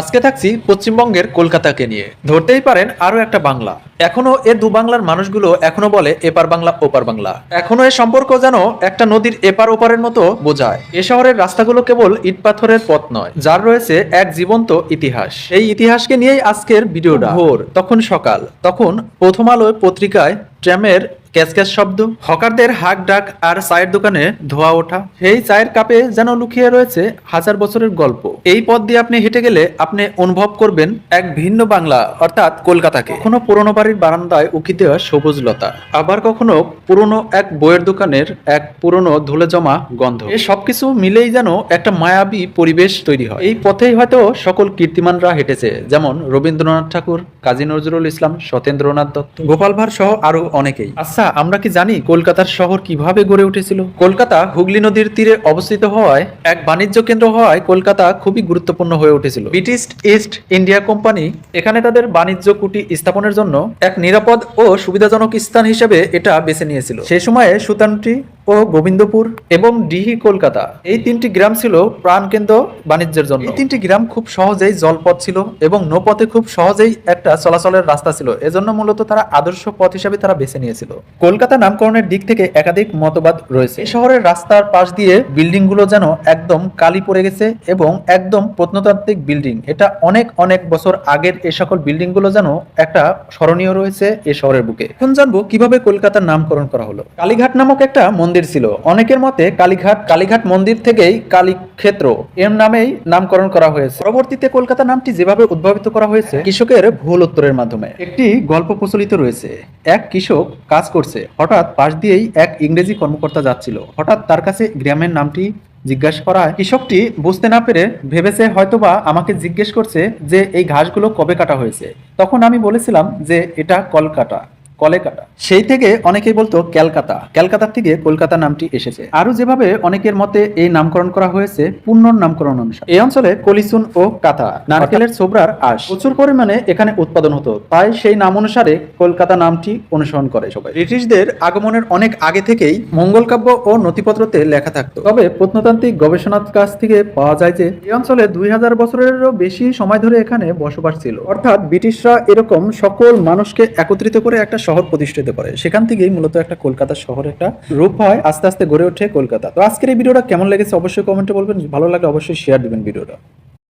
আজকে থাকছি পশ্চিমবঙ্গের কলকাতাকে নিয়ে। ধরতেই পারেন আরও একটা বাংলা। এখনও এ দু বাংলার মানুষগুলো এখনও বলে এপার বাংলা, ওপার বাংলা। এখনও এ সম্পর্ক যেন একটা নদীর এপার ওপারের মতো বোঝায়। এ শহরের রাস্তাগুলো কেবল ইট পাথরের পথ নয়, যার রয়েছে এক জীবন্ত ইতিহাস। এই ইতিহাসকে নিয়েই আজকের ভিডিওটা। ভোর, তখন সকাল, তখন প্রথম আলোয় পত্রিকায় ট্র্যামের ক্যাসক্যাস শব্দ। হকারদের হাক ডাক আর চায়ের দোকানে ধোয়া ওঠা। সেই চায়ের কাপে যেন লুকিয়ে রয়েছে হাজার বছরের গল্প। এই পথ দিয়ে আপনি হেঁটে গেলে আপনি অনুভব করবেন এক ভিন্ন বাংলা, অর্থাৎ কলকাতাকে। কখনো পুরনো বাড়ির বারান্দায় উকি দেওয়া সবুজ লতা, আবার কখনো পুরনো এক বইয়ের দোকানের এক পুরনো ধুলে জমা গন্ধ। এই সবকিছু মিলেই যেন একটা মায়াবী পরিবেশ তৈরি হয়। এই পথেই হয়তো সকল কীর্তিমানরা হেঁটেছে, যেমন রবীন্দ্রনাথ ঠাকুর, কাজী নজরুল ইসলাম, সত্যেন্দ্রনাথ দত্ত, গোপাল ভাঁড় সহ আরও অনেকেই। আচ্ছা আমরা কি জানি কলকাতার শহর কীভাবে গড়ে উঠেছিল? কলকাতা হুগলি নদীর তীরে অবস্থিত হওয়ায় এক বাণিজ্য কেন্দ্র হওয়ায় কলকাতা খুবই গুরুত্বপূর্ণ হয়ে উঠেছিল। ব্রিটিশ ইস্ট ইন্ডিয়া কোম্পানি এখানে তাদের বাণিজ্য কুটি স্থাপনের জন্য এক নিরাপদ ও সুবিধাজনক স্থান হিসেবে এটা বেছে নিয়েছিল। সে সময়ে সুতানটি ও গোবিন্দপুর এবং ডিহি কলকাতা। এই তিনটি গ্রাম ছিল প্রাণকেন্দ্র বাণিজ্যের জন্য। এই তিনটি গ্রাম খুব সহজেই জলপথ ছিল এবং নৌপথে খুব সহজেই একটা চলাচলের রাস্তা ছিল। এজন্য মূলত তারা আদর্শ পথ হিসাবে তারা বেছে নিয়েছিল। কলকাতা নামকরণের দিক থেকে একাধিক মতবাদ রয়েছে। এই শহরের রাস্তার পাশ দিয়ে বিল্ডিংগুলো যেন একদম কালি পড়ে গেছে এবং একদম প্রত্নতাত্ত্বিক বিল্ডিং। এটা অনেক অনেক বছর আগের এ সকল বিল্ডিংগুলো যেন একটা স্মরণীয় রয়েছে এ শহরের বুকে। এখন জানব কীভাবে কলকাতার নামকরণ করা হলো। কালীঘাট নামক একটা মন্দির ছিল। অনেকের মতে কালীঘাট কালীঘাট মন্দির থেকেই কালীক্ষেত্র এর নামেই নামকরণ করা হয়েছে। পরবর্তীতে কলকাতা নামটি যেভাবে উদ্ভাবিত করা হয়েছে, কৃষকের ভুল উত্তরের মাধ্যমে। একটি গল্প প্রচলিত রয়েছে। এক কৃষক কাজ করছে, হঠাৎ পাশ দিয়েই এক ইংরেজি কর্মকর্তা যাচ্ছিল। হঠাৎ তার কাছে গ্রামের নামটি জিজ্ঞাসা করায় কৃষকটি বুঝতে না পেরে ভেবেছে হয়তোবা আমাকে জিজ্ঞেস করছে যে এই ঘাসগুলো কবে কাটা হয়েছে। তখন আমি বলেছিলাম যে এটা কলেকাটা সেই থেকে অনেকেই বলতো ক্যালকাতা ক্যালকাতার থেকে কলকাতা নামটি এসেছে। আরও যেভাবে অনেকের মতে এই নামকরণ করা হয়েছে পূর্ণ নামকরণ অনুসারে। এই অঞ্চলে কলিসুন ও কাতা নারকেলের ছোবরার আশ। প্রচুর পরিমাণে এখানে উৎপাদন হতো। তাই সেই নাম অনুসারে কলকাতা নামটি অনুসরণ করে সবাই। ব্রিটিশদের আগমনের অনেক আগে থেকেই মঙ্গল কাব্য ও নথিপত্রতে লেখা থাকতো। তবে প্রত্নতান্ত্রিক গবেষণার কাছ থেকে পাওয়া যায় যে এই অঞ্চলে দুই হাজার বছরেরও বেশি সময় ধরে এখানে বসবাস ছিল। অর্থাৎ ব্রিটিশরা এরকম সকল মানুষকে একত্রিত করে একটা শহর প্রতিষ্ঠিত করে সেখান থেকেই মূলত একটা কলকাতা শহর একটা রূপ হয়, আস্তে আস্তে গড়ে ওঠে কলকাতা। তো আজকের এই ভিডিওটা কেমন লেগেছে অবশ্যই কমেন্টে বলবেন। ভালো লাগলে অবশ্যই শেয়ার দিবেন ভিডিওটা।